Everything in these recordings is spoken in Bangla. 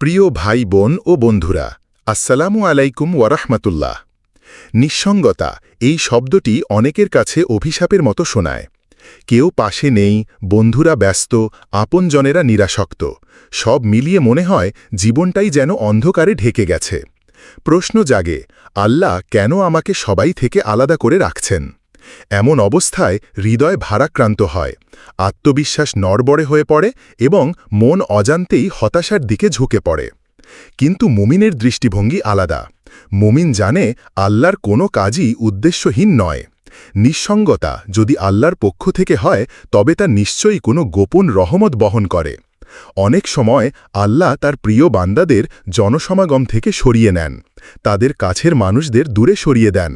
প্রিয় ভাই, বোন ও বন্ধুরা, আসসালামু আলাইকুম ওয়ারাহমাতুল্লাহ নিঃসঙ্গতা, এই শব্দটি অনেকের কাছে অভিশাপের মতো শোনায়। কেউ পাশে নেই, বন্ধুরা ব্যস্ত, আপনজনেরা নিরাসক্ত। সব মিলিয়ে মনে হয় জীবনটাই যেন অন্ধকারে ঢেকে গেছে। প্রশ্ন জাগে, আল্লাহ কেন আমাকে সবাই থেকে আলাদা করে রাখছেন? এমন অবস্থায় হৃদয় ভারাক্রান্ত হয়, আত্মবিশ্বাস নড়বড়ে হয়ে পড়ে এবং মন অজান্তেই হতাশার দিকে ঝুঁকে পড়ে। কিন্তু মুমিনের দৃষ্টিভঙ্গি আলাদা। মুমিন জানে আল্লাহর কোনো কাজই উদ্দেশ্যহীন নয়। নিঃসঙ্গতা যদি আল্লাহর পক্ষ থেকে হয়, তবে তা নিশ্চয়ই কোনো গোপন রহমত বহন করে। অনেক সময় আল্লাহ তার প্রিয় বান্দাদের জনসমাগম থেকে সরিয়ে নেন। তাদের কাছের মানুষদের দূরে সরিয়ে দেন।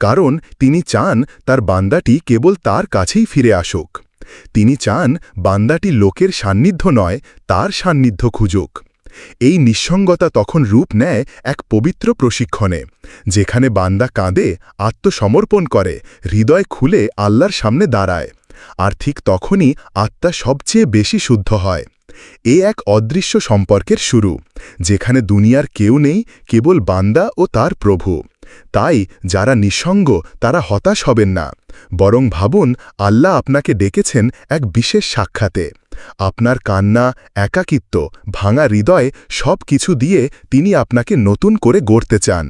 কারণ তিনি চান তার বান্দাটি কেবল তার কাছেই ফিরে আসুক। তিনি চান বান্দাটি লোকের সান্নিধ্য নয়, তার সান্নিধ্য খুঁজুক। এই নিঃসঙ্গতা তখন রূপ নেয় এক পবিত্র প্রশিক্ষণে, যেখানে বান্দা কাঁদে, আত্মসমর্পণ করে, হৃদয় খুলে আল্লাহর সামনে দাঁড়ায়। আর ঠিক তখনই আত্মা সবচেয়ে বেশি শুদ্ধ হয়। এ এক অদৃশ্য সম্পর্কের শুরু, যেখানে দুনিয়ার কেউ নেই, কেবল বান্দা ও তার প্রভু। তাই যারা নিঃসঙ্গ, তারা হতাশ হবেন না। বরং ভাবুন, আল্লাহ আপনাকে ডেকেছেন এক বিশেষ সাক্ষাতে। আপনার কান্না, একাকিত্ব, ভাঙা হৃদয় সব কিছু দিয়ে তিনি আপনাকে নতুন করে গড়তে চান।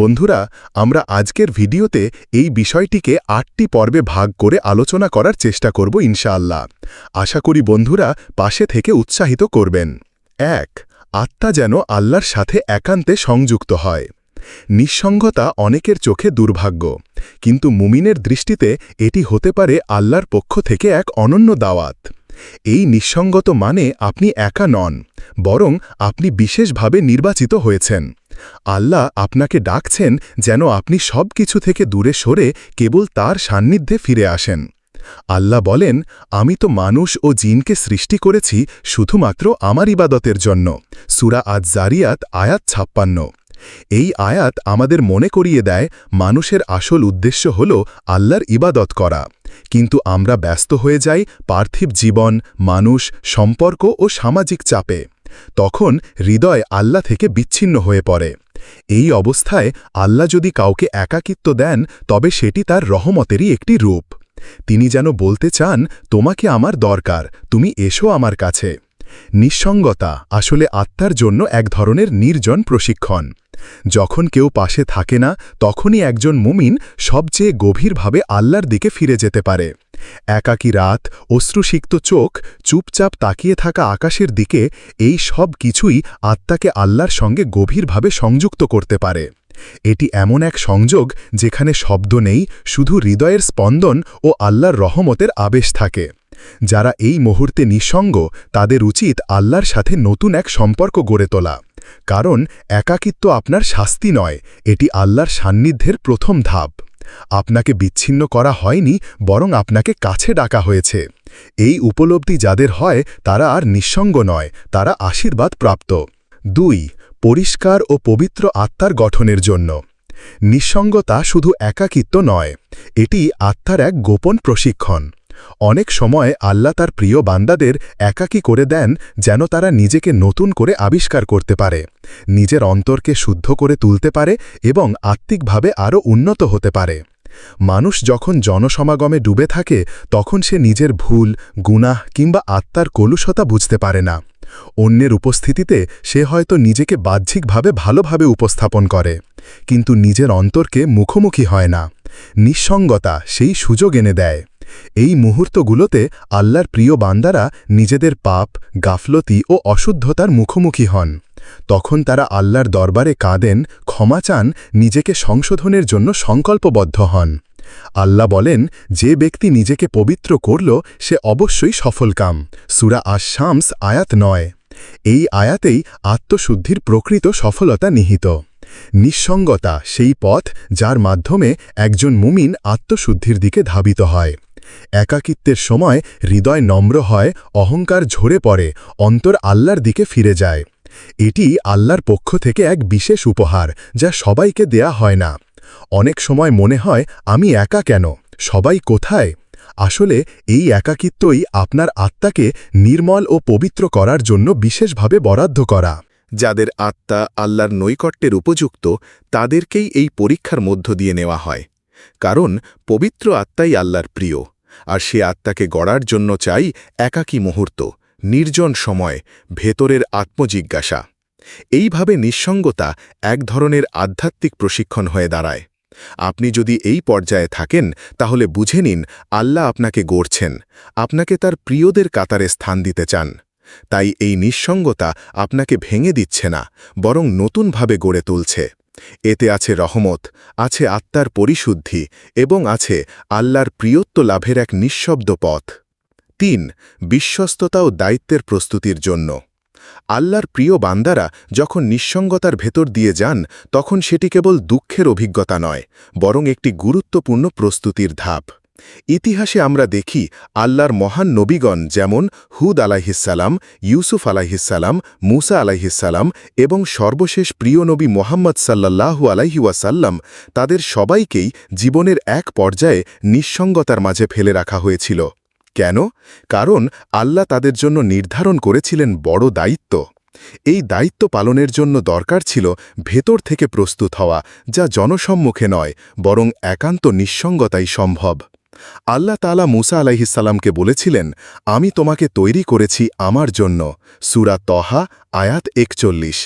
বন্ধুরা, আমরা আজকের ভিডিওতে এই বিষয়টিকে আটটি পর্বে ভাগ করে আলোচনা করার চেষ্টা করব ইনশাআল্লাহ। আশা করি বন্ধুরা পাশে থেকে উৎসাহিত করবেন। এক, আত্মা যেন আল্লাহর সাথে একান্তে সংযুক্ত হয়। নিঃসঙ্গতা অনেকের চোখে দুর্ভাগ্য, কিন্তু মুমিনের দৃষ্টিতে এটি হতে পারে আল্লাহর পক্ষ থেকে এক অনন্য দাওয়াত। এই নিঃসঙ্গত মানে আপনি একা নন, বরং আপনি বিশেষভাবে নির্বাচিত হয়েছেন। আল্লাহ আপনাকে ডাকছেন যেন আপনি সব কিছু থেকে দূরে সরে কেবল তার সান্নিধ্যে ফিরে আসেন। আল্লাহ বলেন, আমি তো মানুষ ও জিনকে সৃষ্টি করেছি শুধুমাত্র আমার ইবাদতের জন্য। সুরা আজ জারিয়াত আয়াত ছাপ্পান্ন। এই আয়াত আমাদের মনে করিয়ে দেয়, মানুষের আসল উদ্দেশ্য হল আল্লাহর ইবাদত করা। কিন্তু আমরা ব্যস্ত হয়ে যাই পার্থিব জীবন, মানুষ, সম্পর্ক ও সামাজিক চাপে। তখন হৃদয় আল্লাহ থেকে বিচ্ছিন্ন হয়ে পড়ে। এই অবস্থায় আল্লাহ যদি কাউকে একাকিত্ব দেন, তবে সেটি তার রহমতেরই একটি রূপ। তিনি যেন বলতে চান, তোমাকে আমার দরকার, তুমি এসো আমার কাছে। নিঃসঙ্গতা আসলে আত্মার জন্য এক ধরনের নির্জন প্রশিক্ষণ। যখন কেউ পাশে থাকে না, তখনই একজন মুমিন সবচেয়ে গভীরভাবে আল্লাহর দিকে ফিরে যেতে পারে। একাকী রাত, অশ্রুসিক্ত চোখ, চুপচাপ তাকিয়ে থাকা আকাশের দিকে, এই সব কিছুই আত্মাকে আল্লাহর সঙ্গে গভীরভাবে সংযুক্ত করতে পারে। এটি এমন এক সংযোগ যেখানে শব্দ নেই, শুধু হৃদয়ের স্পন্দন ও আল্লাহর রহমতের আবেশ থাকে। যারা এই মুহূর্তে নিঃসঙ্গ, তাদের উচিত আল্লাহর সাথে নতুন এক সম্পর্ক গড়ে তোলা। কারণ একাকিত্ব আপনার শাস্তি নয়, এটি আল্লাহর সান্নিধ্যের প্রথম ধাপ। আপনাকে বিচ্ছিন্ন করা হয়নি, বরং আপনাকে কাছে ডাকা হয়েছে। এই উপলব্ধি যাদের হয়, তারা আর নিঃসঙ্গ নয়, তারা আশীর্বাদ প্রাপ্ত। দুই, পরিষ্কার ও পবিত্র আত্মার গঠনের জন্য। নিঃসঙ্গতা শুধু একাকিত্ব নয়, এটি আত্মার এক গোপন প্রশিক্ষণ। অনেক সময় আল্লাহ তার প্রিয় বান্দাদের একাকী করে দেন যেন তারা নিজেকে নতুন করে আবিষ্কার করতে পারে, নিজের অন্তরকে শুদ্ধ করে তুলতে পারে এবং আত্মিকভাবে আরও উন্নত হতে পারে। মানুষ যখন জনসমাগমে ডুবে থাকে, তখন সে নিজের ভুল, গুনাহ কিংবা আত্মার কলুষতা বুঝতে পারে না। অন্যের উপস্থিতিতে সে হয়তো নিজেকে বাহ্যিকভাবে ভালোভাবে উপস্থাপন করে, কিন্তু নিজের অন্তরকে মুখোমুখি হয় না। নিঃসঙ্গতা সেই সুযোগ এনে দেয়। এই মুহূর্তগুলোতে আল্লাহর প্রিয় বান্দারা নিজেদের পাপ, গাফলতি ও অশুদ্ধতার মুখোমুখি হন। তখন তারা আল্লাহর দরবারে কাঁদেন, ক্ষমা চান, নিজেকে সংশোধনের জন্য সংকল্পবদ্ধ হন। আল্লাহ বলেন, যে ব্যক্তি নিজেকে পবিত্র করল, সে অবশ্যই সফলকাম সুরা আশামস আয়াত নয়। এই আয়াতেই আত্মশুদ্ধির প্রকৃত সফলতা নিহিত। নিঃসঙ্গতা সেই পথ যার মাধ্যমে একজন মুমিন আত্মশুদ্ধির দিকে ধাবিত হয়। একাকিত্বের সময় হৃদয় নম্র হয়, অহংকার ঝরে পড়ে, অন্তর আল্লাহর দিকে ফিরে যায়। এটি আল্লাহর পক্ষ থেকে এক বিশেষ উপহার, যা সবাইকে দেয়া হয় না। অনেক সময় মনে হয়, আমি একা কেন? সবাই কোথায়? আসলে, এই একাকিত্বই আপনার আত্মাকে নির্মল ও পবিত্র করার জন্য বিশেষভাবে বরাদ্দ করা। যাদের আত্মা আল্লাহর নৈকট্যের উপযুক্ত, তাদেরকেই এই পরীক্ষার মধ্য দিয়ে নেওয়া হয়। কারণ, পবিত্র আত্মাই আল্লাহর প্রিয়, আর সে আত্মাকে গড়ার জন্য চাই একাকী মুহূর্ত, নির্জন সময়, ভেতরের আত্মজিজ্ঞাসা। এইভাবে নিঃসঙ্গতা এক ধরনের আধ্যাত্মিক প্রশিক্ষণ হয়ে দাঁড়ায়। আপনি যদি এই পর্যায়ে থাকেন, তাহলে বুঝে নিন আল্লাহ আপনাকে গড়ছেন, আপনাকে তার প্রিয়দের কাতারে স্থান দিতে চান। তাই এই নিঃসঙ্গতা আপনাকে ভেঙে দিচ্ছে না, বরং নতুনভাবে গড়ে তুলছে। এতে আছে রহমত, আছে আত্মার পরিশুদ্ধি এবং আছে আল্লাহর প্রিয়ত্ব লাভের এক নিঃশব্দ পথ। তিন, বিশ্বস্ততা ও দায়িত্বের প্রস্তুতির জন্য। আল্লাহর প্রিয় বান্দারা যখন নিঃসঙ্গতার ভেতর দিয়ে যান, তখন সেটি কেবল দুঃখের অভিজ্ঞতা নয়, বরং একটি গুরুত্বপূর্ণ প্রস্তুতির ধাপ। ইতিহাসে আমরা দেখি আল্লাহর মহান নবীগণ যেমন হুদ আলাইহিসাল্লাম ইউসুফ আলাইহিসাল্লাম মুসা আলাইহিসাল্লাম এবং সর্বশেষ প্রিয় নবী মোহাম্মদ সাল্লাল্লাহু আলাইহিওয়াসাল্লাম তাদের সবাইকেই জীবনের এক পর্যায়ে নিঃসঙ্গতার মাঝে ফেলে রাখা হয়েছিল। কেন? কারণ আল্লাহ তাদের জন্য নির্ধারণ করেছিলেন বড় দায়িত্ব। এই দায়িত্ব পালনের জন্য দরকার ছিল ভেতর থেকে প্রস্তুত হওয়া, যা জনসম্মুখে নয়, বরং একান্ত নিঃসঙ্গতাই সম্ভব। আল্লাহ তালা মুসা আলাইহিসাল্লামকে বলেছিলেন, আমি তোমাকে তৈরি করেছি আমার জন্য। সুরা তহা, আয়াত একচল্লিশ।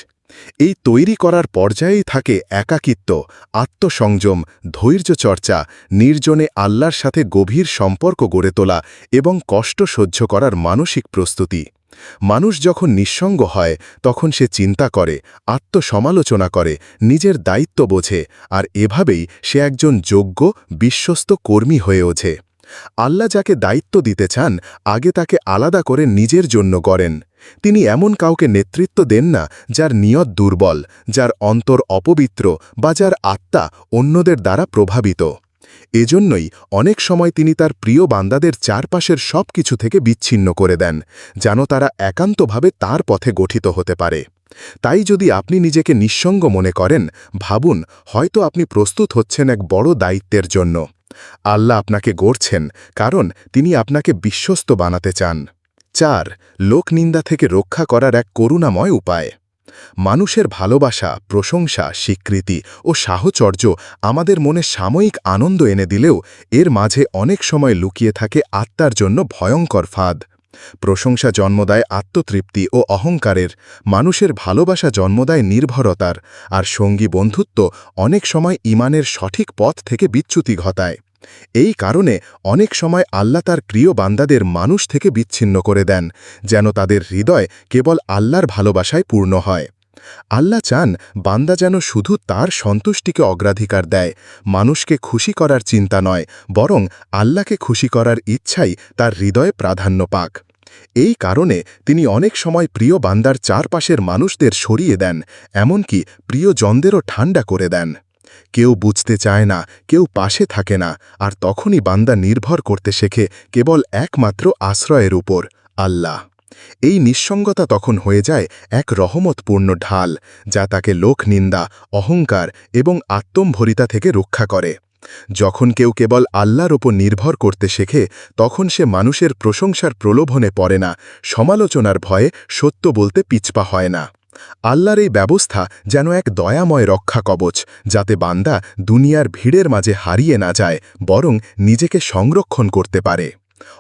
এই তৈরি করার পর্যায়েই থাকে একাকিত্ব, আত্মসংযম ধৈর্য চর্চা নির্জনে আল্লাহর সাথে গভীর সম্পর্ক গড়ে তোলা এবং কষ্ট সহ্য করার মানসিক প্রস্তুতি। মানুষ যখন নিঃসঙ্গ হয়, তখন সে চিন্তা করে, আত্মসমালোচনা করে, নিজের দায়িত্ব বোঝে আর এভাবেই সে একজন যোগ্য, বিশ্বস্ত কর্মী হয়ে ওঠে। আল্লাহ যাকে দায়িত্ব দিতে চান, আগে তাকে আলাদা করে নিজের জন্য গড়েন। তিনি এমন কাউকে নেতৃত্ব দেন না যার নিয়ত দুর্বল, যার অন্তর অপবিত্র বা যার আত্মা অন্যদের দ্বারা প্রভাবিত। এজন্যই অনেক সময় তিনি তার প্রিয় বান্দাদের চারপাশের সব কিছু থেকে বিচ্ছিন্ন করে দেন, যেন তারা একান্তভাবে তার পথে গঠিত হতে পারে। তাই যদি আপনি নিজেকে নিঃসঙ্গ মনে করেন, ভাবুন, হয়তো আপনি প্রস্তুত হচ্ছেন এক বড় দায়িত্বের জন্য। আল্লাহ আপনাকে গড়ছেন, কারণ তিনি আপনাকে বিশ্বস্ত বানাতে চান। চার, লোকনিন্দা থেকে রক্ষা করার এক করুণাময় উপায়। মানুষের ভালোবাসা, প্রশংসা, স্বীকৃতি ও সাহচর্য আমাদের মনে সাময়িক আনন্দ এনে দিলেও এর মাঝে অনেক সময় লুকিয়ে থাকে আত্মার জন্য ভয়ঙ্কর ফাঁদ। প্রশংসা জন্মদায় আত্মতৃপ্তি ও অহংকারের, মানুষের ভালোবাসা জন্মদায় নির্ভরতার, আর সঙ্গী বন্ধুত্ব অনেক সময় ইমানের সঠিক পথ থেকে বিচ্যুতি ঘটায়। এই কারণে অনেক সময় আল্লাহ তার প্রিয় বান্দাদের মানুষ থেকে বিচ্ছিন্ন করে দেন, যেন তাদের হৃদয় কেবল আল্লাহর ভালোবাসায় পূর্ণ হয়। আল্লাহ চান বান্দা যেন শুধু তার সন্তুষ্টিকে অগ্রাধিকার দেয়, মানুষকে খুশি করার চিন্তা নয়, বরং আল্লাহকে খুশি করার ইচ্ছাই তার হৃদয়ে প্রাধান্য পাক। এই কারণে তিনি অনেক সময় প্রিয় বান্দার চারপাশের মানুষদের সরিয়ে দেন, এমনকি প্রিয়জনদেরও ঠান্ডা করে দেন। কেউ বুঝতে চায় না, কেউ পাশে থাকে না, আর তখনই বান্দা নির্ভর করতে শেখে কেবল একমাত্র আশ্রয়ের উপর, আল্লাহ। এই নিঃসঙ্গতা তখন হয়ে যায় এক রহমতপূর্ণ ঢাল, যা তাকে লোক নিন্দা, অহংকার এবং আত্মম্ভরিতা থেকে রক্ষা করে। যখন কেউ কেবল আল্লাহর ওপর নির্ভর করতে শেখে, তখন সে মানুষের প্রশংসার প্রলোভনে পড়ে না, সমালোচনার ভয়ে সত্য বলতে পিছপা হয় না। আল্লাহর এই ব্যবস্থা যেন এক দয়াময় রক্ষা কবচ, যাতে বান্দা দুনিয়ার ভিড়ের মাঝে হারিয়ে না যায়, বরং নিজেকে সংরক্ষণ করতে পারে।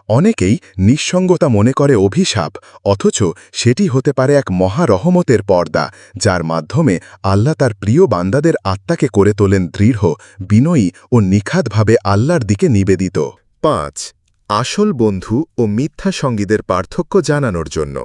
অনেকেই নিঃসঙ্গতা মনে করে অভিশাপ, অথচ সেটি হতে পারে এক মহারহমতের পর্দা, যার মাধ্যমে আল্লাহ তার প্রিয় বান্দাদের আত্মাকে করে তোলেন দৃঢ়, বিনয়ী ও নিখাতভাবে আল্লাহর দিকে নিবেদিত। পাঁচ, আসল বন্ধু ও মিথ্যা সঙ্গীদের পার্থক্য জানানোর জন্য।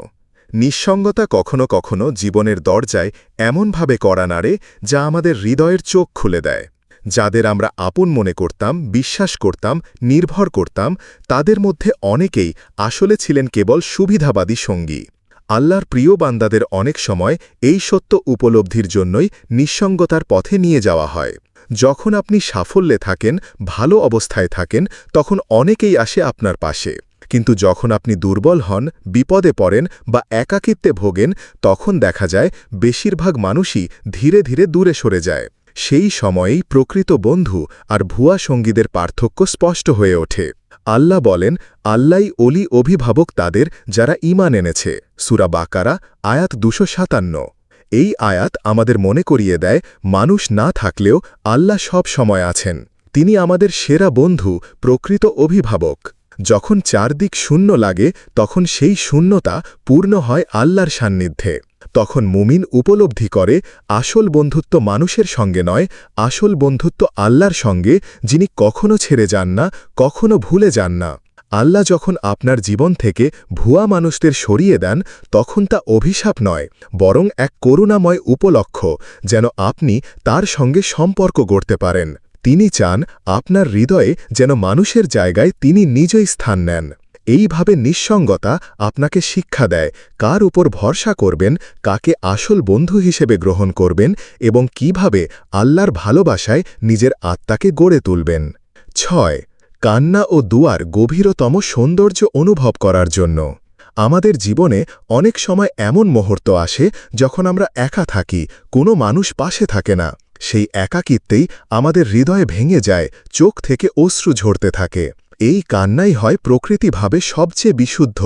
নিঃসঙ্গতা কখনো কখনো জীবনের দরজায় এমনভাবে করা নাড়ে যা আমাদের হৃদয়ের চোখ খুলে দেয়। যাদের আমরা আপন মনে করতাম, বিশ্বাস করতাম, নির্ভর করতাম, তাদের মধ্যে অনেকেই আসলে ছিলেন কেবল সুবিধাবাদী সঙ্গী। আল্লাহর প্রিয় বান্দাদের অনেক সময় এই সত্য উপলব্ধির জন্যই নিঃসঙ্গতার পথে নিয়ে যাওয়া হয়। যখন আপনি সাফল্যে থাকেন, ভালো অবস্থায় থাকেন, তখন অনেকেই আসে আপনার পাশে। কিন্তু যখন আপনি দুর্বল হন, বিপদে পড়েন বা একাকিত্বে ভোগেন, তখন দেখা যায় বেশিরভাগ মানুষই ধীরে ধীরে দূরে সরে যায়। সেই সময়েই প্রকৃত বন্ধু আর ভুয়া সঙ্গীদের পার্থক্য স্পষ্ট হয়ে ওঠে। আল্লাহ বলেন আল্লাই অলি অভিভাবক তাদের যারা ইমান এনেছে। সুরা বাকারা, আয়াত দুশো সাতান্ন। এই আয়াত আমাদের মনে করিয়ে দেয়, মানুষ না থাকলেও আল্লাহ সব সময় আছেন। তিনি আমাদের সেরা বন্ধু, প্রকৃত অভিভাবক। যখন চারদিক শূন্য লাগে, তখন সেই শূন্যতা পূর্ণ হয় আল্লাহর সান্নিধ্যে। তখন মুমিন উপলব্ধি করে, আসল বন্ধুত্ব মানুষের সঙ্গে নয়, আসল বন্ধুত্ব আল্লাহর সঙ্গে, যিনি কখনো ছেড়ে যান না, কখনো ভুলে যান না। আল্লাহ যখন আপনার জীবন থেকে ভুয়া মানুষদের সরিয়ে দেন, তখন তা অভিশাপ নয়, বরং এক করুণাময় উপলক্ষ, যেন আপনি তার সঙ্গে সম্পর্ক গড়তে পারেন। তিনি চান আপনার হৃদয়ে যেন মানুষের জায়গায় তিনি নিজেই স্থান নেন। এইভাবে নিঃসঙ্গতা আপনাকে শিক্ষা দেয়, কার উপর ভরসা করবেন, কাকে আসল বন্ধু হিসেবে গ্রহণ করবেন এবং কীভাবে আল্লাহর ভালোবাসায় নিজের আত্মাকে গড়ে তুলবেন। ছয়, কান্না ও দুয়ার গভীরতম সৌন্দর্য অনুভব করার জন্য। আমাদের জীবনে অনেক সময় এমন মুহূর্ত আসে যখন আমরা একা থাকি, কোনো মানুষ পাশে থাকে না। সেই একাকিত্বেই আমাদের হৃদয়ে ভেঙে যায়, চোখ থেকে অশ্রু ঝরতে থাকে। এই কান্নাই হয় প্রকৃতিভাবে সবচেয়ে বিশুদ্ধ।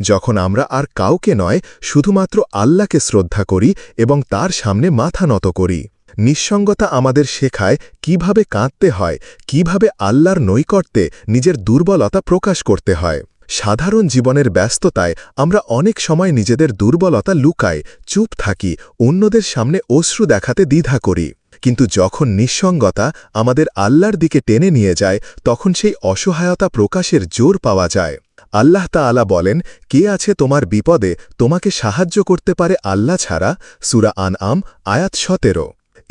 যখন আমরা আর কাউকে নয়, শুধুমাত্র আল্লাহকে শ্রদ্ধা করি এবং তার সামনে মাথা নত করি। নিঃসঙ্গতা আমাদের শেখায় কীভাবে কাঁদতে হয়, কীভাবে আল্লাহর নৈকট্যে নিজের দুর্বলতা প্রকাশ করতে হয়। সাধারণ জীবনের ব্যস্ততায় আমরা অনেক সময় নিজেদের দুর্বলতা লুকাই, চুপ থাকি, অন্যদের সামনে অশ্রু দেখাতে দ্বিধা করি। কিন্তু যখন নিঃসঙ্গতা আমাদের আল্লাহর দিকে টেনে নিয়ে যায়, তখন সেই অসহায়তা প্রকাশের জোর পাওয়া যায়। আল্লাহ তাআলা বলেন, কে আছে তোমার বিপদে? তোমাকে সাহায্য করতে পারে আল্লাহ ছাড়া? সুরা আন আম আয়াত সতেরো।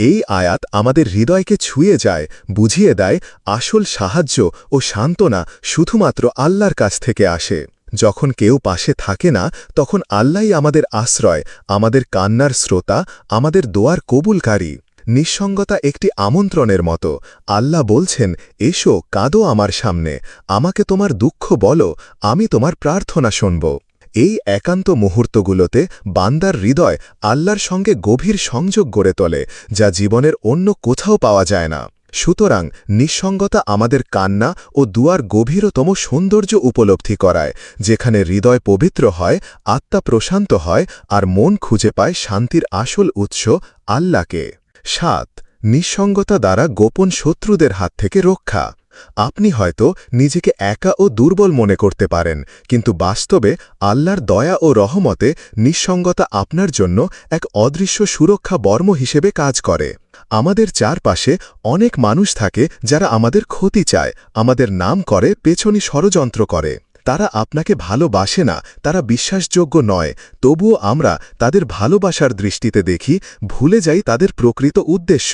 এই আয়াত আমাদের হৃদয়কে ছুঁয়ে যায়, বুঝিয়ে দেয় আসল সাহায্য ও সান্ত্বনা শুধুমাত্র আল্লাহর কাছ থেকে আসে। যখন কেউ পাশে থাকে না, তখন আল্লাহই আমাদের আশ্রয়, আমাদের কান্নার শ্রোতা আমাদের দোয়ার কবুলকারী। নিঃসঙ্গতা একটি আমন্ত্রণের মতো। আল্লাহ বলছেন, এসো, কাঁদো আমার সামনে। আমাকে তোমার দুঃখ বলো, আমি তোমার প্রার্থনা শুনব। এই একান্ত মুহূর্তগুলোতে বান্দার হৃদয় আল্লাহর সঙ্গে গভীর সংযোগ গড়ে তোলে, যা জীবনের অন্য কোথাও পাওয়া যায় না। সুতরাং নিঃসঙ্গতা আমাদের কান্না ও দুয়ার গভীরতম সৌন্দর্য উপলব্ধি করায়, যেখানে হৃদয় পবিত্র হয়, আত্মা প্রশান্ত হয় আর মন খুঁজে পায় শান্তির আসল উৎস, আল্লাহকে। সাত, নিঃসঙ্গতা দ্বারা গোপন শত্রুদের হাত থেকে রক্ষা। আপনি হয়তো নিজেকে একা ও দুর্বল মনে করতে পারেন, কিন্তু বাস্তবে আল্লাহর দয়া ও রহমতে নিঃসঙ্গতা আপনার জন্য এক অদৃশ্য সুরক্ষা বর্ম হিসেবে কাজ করে। আমাদের চারপাশে অনেক মানুষ থাকে যারা আমাদের ক্ষতি চায়, আমাদের নাম করে, পেছনি ষড়যন্ত্র করে। তারা আপনাকে ভালোবাসে না, তারা বিশ্বাসযোগ্য নয়, তবুও আমরা তাদের ভালোবাসার দৃষ্টিতে দেখি, ভুলে যাই তাদের প্রকৃত উদ্দেশ্য।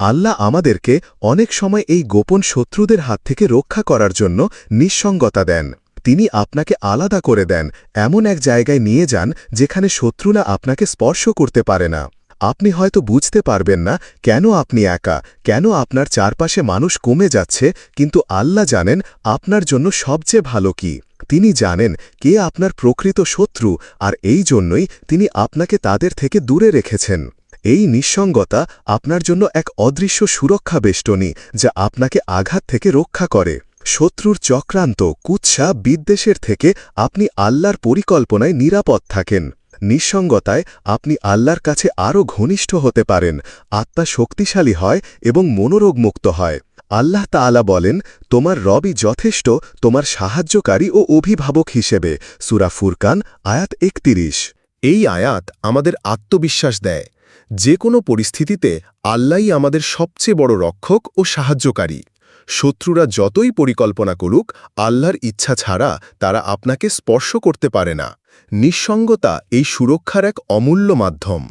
আল্লাহ আমাদেরকে অনেক সময় এই গোপন শত্রুদের হাত থেকে রক্ষা করার জন্য নিঃসঙ্গতা দেন। তিনি আপনাকে আলাদা করে দেন, এমন এক জায়গায় নিয়ে যান, যেখানে শত্রুরা আপনাকে স্পর্শ করতে পারে না। আপনি হয়তো বুঝতে পারবেন না, কেন আপনি একা, কেন আপনার চারপাশে মানুষ কমে যাচ্ছে, কিন্তু আল্লাহ জানেন আপনার জন্য সবচেয়ে ভালো কি। তিনি জানেন কে আপনার প্রকৃত শত্রু, আর এই জন্যই তিনি আপনাকে তাদের থেকে দূরে রেখেছেন। এই নিঃসঙ্গতা আপনার জন্য এক অদৃশ্য সুরক্ষা বেষ্টনী যা আপনাকে আঘাত থেকে রক্ষা করে। শত্রুর চক্রান্ত, কুৎসা বিদ্বেষের থেকে আপনি আল্লাহর পরিকল্পনায় নিরাপদ থাকেন। নিঃসঙ্গতায় আপনি আল্লাহর কাছে আরও ঘনিষ্ঠ হতে পারেন, আত্মা শক্তিশালী হয় এবং মনোরোগমুক্ত হয়। আল্লাহ তাআলা বলেন, তোমার রবই যথেষ্ট, তোমার সাহায্যকারী ও অভিভাবক হিসেবে। সুরা ফুরকান, আয়াত একতিরিশ। এই আয়াত আমাদের আত্মবিশ্বাস দেয়। যে কোনো পরিস্থিতিতে আল্লাহ আমাদের সবচেয়ে বড় রক্ষক ও সাহায্যকারী। শত্রুরা যতই পরিকল্পনা করুক, আল্লাহর ইচ্ছা ছাড়া তারা আপনাকে স্পর্শ করতে পারে না। নিঃসঙ্গতা এই সুরক্ষার এক অমূল্য মাধ্যম।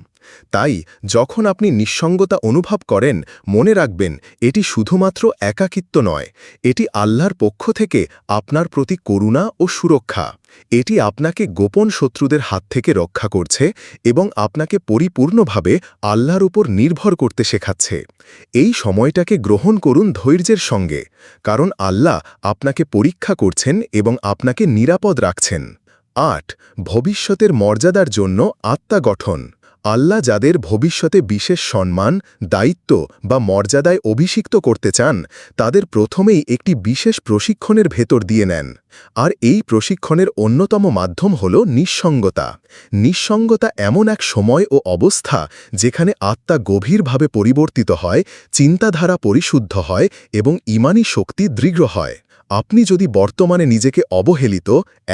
তাই যখন আপনি নিঃসঙ্গতা অনুভব করেন, মনে রাখবেন এটি শুধুমাত্র একাকিত্ব নয়, এটি আল্লাহর পক্ষ থেকে আপনার প্রতি করুণা ও সুরক্ষা। এটি আপনাকে গোপন শত্রুদের হাত থেকে রক্ষা করছে এবং আপনাকে পরিপূর্ণভাবে আল্লাহর উপর নির্ভর করতে শেখাচ্ছে। এই সময়টাকে গ্রহণ করুন ধৈর্যের সঙ্গে, কারণ আল্লাহ আপনাকে পরীক্ষা করছেন এবং আপনাকে নিরাপদ রাখছেন। আট, ভবিষ্যতের মর্যাদার জন্য আত্মা গঠন। আল্লাহ যাদের ভবিষ্যতে বিশেষ সম্মান, দায়িত্ব বা মর্যাদায় অভিষিক্ত করতে চান, তাদের প্রথমেই একটি বিশেষ প্রশিক্ষণের ভেতর দিয়ে নেন। আর এই প্রশিক্ষণের অন্যতম মাধ্যম হল নিঃসঙ্গতা। নিঃসঙ্গতা এমন এক সময় ও অবস্থা যেখানে আত্মা গভীরভাবে পরিবর্তিত হয়, চিন্তাধারা পরিশুদ্ধ হয় এবং ইমানি শক্তি দৃঢ় হয়। আপনি যদি বর্তমানে নিজেকে অবহেলিত,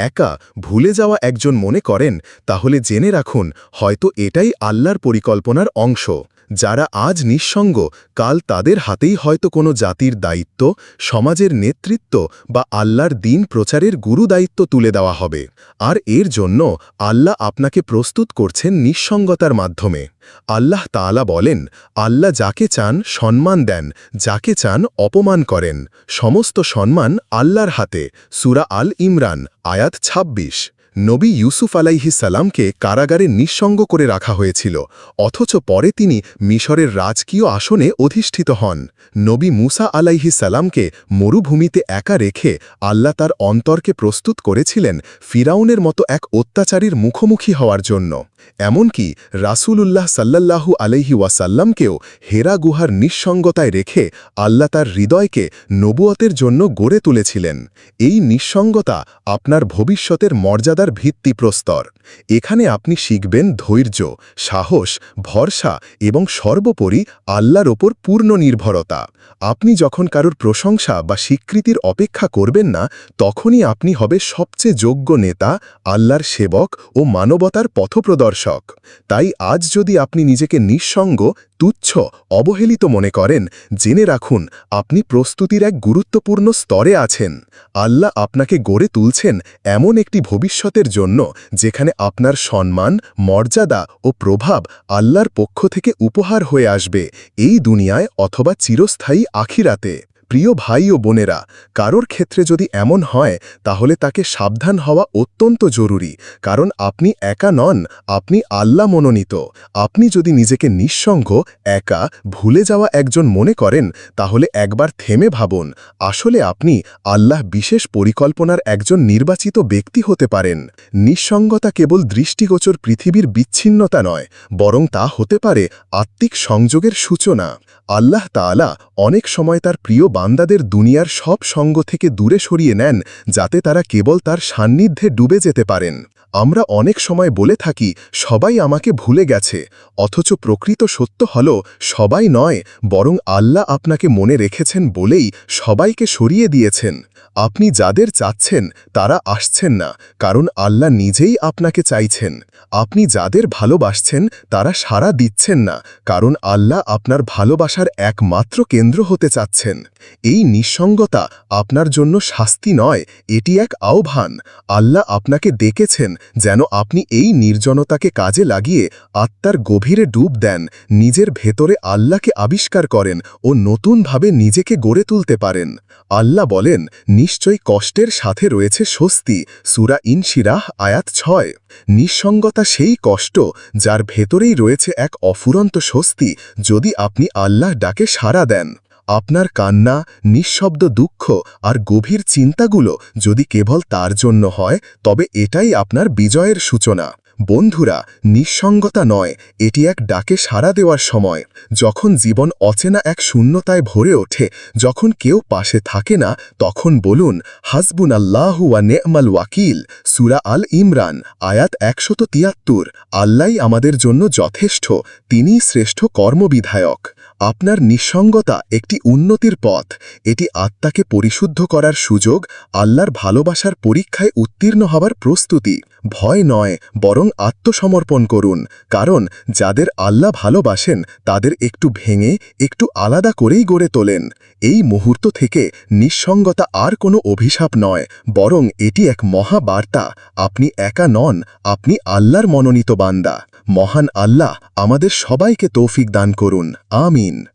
একা, ভুলে যাওয়া একজন মনে করেন, তাহলে জেনে রাখুন, হয়তো এটাই আল্লাহর পরিকল্পনার অংশ। যারা আজ নিঃসঙ্গ, কাল তাদের হাতেই হয়তো কোনো জাতির দায়িত্ব, সমাজের নেতৃত্ব বা আল্লাহর দিন প্রচারের গুরু দায়িত্ব তুলে দেওয়া হবে। আর এর জন্য আল্লাহ আপনাকে প্রস্তুত করছেন নিঃসঙ্গতার মাধ্যমে। আল্লাহ তাআলা বলেন, আল্লাহ যাকে চান সম্মান দেন, যাকে চান অপমান করেন। সমস্ত সম্মান আল্লাহর হাতে। সুরা আল ইমরান, আয়াত ২৬ নবী ইউসুফ আলাইহিসাল্লামকে কারাগারে নিঃসঙ্গ করে রাখা হয়েছিল, অথচ পরে তিনি মিশরের রাজকীয় আসনে অধিষ্ঠিত হন। নবী মুসা আলাইহিসাল্লামকে মরুভূমিতে একা রেখে আল্লাহ তার অন্তরকে প্রস্তুত করেছিলেন ফিরাউনের মতো এক অত্যাচারীর মুখোমুখি হওয়ার জন্য। এমনকি রাসূলুল্লাহ সাল্লাল্লাহু আলাইহি ওয়াসাল্লামকেও হেরা গুহার নিঃসঙ্গতায় রেখে আল্লাহ তার হৃদয়কে নবুয়তের জন্য গড়ে তুলেছিলেন। এই নিঃসঙ্গতা আপনার ভবিষ্যতের মর্যাদার ভিত্তিপ্রস্তর। এখানে আপনি শিখবেন ধৈর্য, সাহস, ভরসা এবং সর্বোপরি আল্লাহর ওপর পূর্ণ নির্ভরতা। আপনি যখন কারোর প্রশংসা বা স্বীকৃতির অপেক্ষা করবেন না, তখনই আপনি হবে সবচেয়ে যোগ্য নেতা, আল্লাহর সেবক ও মানবতার পথপ্রদর্শক। তাই আজ যদি আপনি নিজেকে নিঃসঙ্গ, তুচ্ছ, অবহেলিত মনে করেন, জেনে রাখুন, আপনি প্রস্তুতির এক গুরুত্বপূর্ণ স্তরে আছেন। আল্লাহ আপনাকে গড়ে তুলছেন এমন একটি ভবিষ্যতের জন্য, যেখানে আপনার সম্মান, মর্যাদা ও প্রভাব আল্লাহর পক্ষ থেকে উপহার হয়ে আসবে, এই দুনিয়ায় অথবা চিরস্থায়ী আখিরাতে। প্রিয় ভাই ও বোনেরা, কারোর ক্ষেত্রে যদি এমন হয়, তাহলে তাকে সাবধান হওয়া অত্যন্ত জরুরি, কারণ আপনি একা নন, আপনি আল্লাহ মনোনীত। আপনি যদি নিজেকে নিঃসঙ্গ, একা, ভুলে যাওয়া একজন মনে করেন, তাহলে একবার থেমে ভাবুন, আসলে আপনি আল্লাহ বিশেষ পরিকল্পনার একজন নির্বাচিত ব্যক্তি হতে পারেন। নিঃসঙ্গতা কেবল দৃষ্টিগোচর পৃথিবীর বিচ্ছিন্নতা নয়, বরং তা হতে পারে আত্মিক সংযোগের সূচনা। আল্লাহ তালা অনেক সময় তার প্রিয় বান্দাদের দুনিয়ার সব সঙ্গ থেকে দূরে সরিয়ে নেন, যাতে তারা কেবল তার সান্নিধ্যে ডুবে যেতে পারেন। আমরা অনেক সময় বলে থাকি, সবাই আমাকে ভুলে গেছে, অথচ প্রকৃত সত্য হল, সবাই নয়, বরং আল্লাহ আপনাকে মনে রেখেছেন বলেই সবাইকে সরিয়ে দিয়েছেন। আপনি যাদের চাচ্ছেন, তারা আসছেন না, কারণ আল্লাহ নিজেই আপনাকে চাইছেন। আপনি যাদের ভালোবাসছেন, তারা সাড়া দিচ্ছেন না, কারণ আল্লাহ আপনার ভালোবাসার একমাত্র কেন্দ্র হতে চাচ্ছেন। এই নিঃসঙ্গতা আপনার জন্য শাস্তি নয়, এটি এক আহ্বান। আল্লাহ আপনাকে ডেকেছেন যেন আপনি এই নির্জনতাকে কাজে লাগিয়ে আত্মার গভীরে ডুব দেন, নিজের ভেতরে আল্লাহকে আবিষ্কার করেন ও নতুনভাবে নিজেকে গড়ে তুলতে পারেন। আল্লাহ বলেন, নিশ্চয়ই কষ্টের সাথে রয়েছে স্বস্তি, সুরা ইনশিরাহ, আয়াত ছয়। নিঃসঙ্গতা সেই কষ্ট যার ভেতরেই রয়েছে এক অফুরন্ত স্বস্তি, যদি আপনি আল্লাহ ডাকে সাড়া দেন। আপনার কান্না, নিঃশব্দ দুঃখ আর গভীর চিন্তাগুলো যদি কেবল তার জন্য হয়, তবে এটাই আপনার বিজয়ের সূচনা। বন্ধুরা, নিঃসঙ্গতা নয়, এটি এক ডাকে সাড়া দেওয়ার সময়। যখন জীবন অচেনা এক শূন্যতায় ভরে ওঠে, যখন কেউ পাশে থাকে না, তখন বলুন হাসবুন আল্লাহু ওয়া নে'মাল ওয়াকিল। সুরা আল ইমরান, আয়াত একশত তিয়াত্তর। আল্লাহ আমাদের জন্য যথেষ্ট, তিনিই শ্রেষ্ঠ কর্মবিধায়ক। আপনার নিঃসঙ্গতা একটি উন্নতির পথ। এটি আত্মাকে পরিশুদ্ধ করার সুযোগ, আল্লাহর ভালোবাসার পরীক্ষায় উত্তীর্ণ হবার প্রস্তুতি। ভয় নয়, বরং আত্মসমর্পণ করুন, কারণ যাদের আল্লাহ ভালোবাসেন, তাদের একটু ভেঙে, একটু আলাদা করেই গড়ে তোলেন। এই মুহূর্ত থেকে নিঃসঙ্গতা আর কোনো অভিশাপ নয়, বরং এটি এক মহাবার্তা। আপনি একা নন, আপনি আল্লাহর মনোনীত বান্দা। মহান আল্লাহ আমাদের সবাইকে তৌফিক দান করুন। আমিন।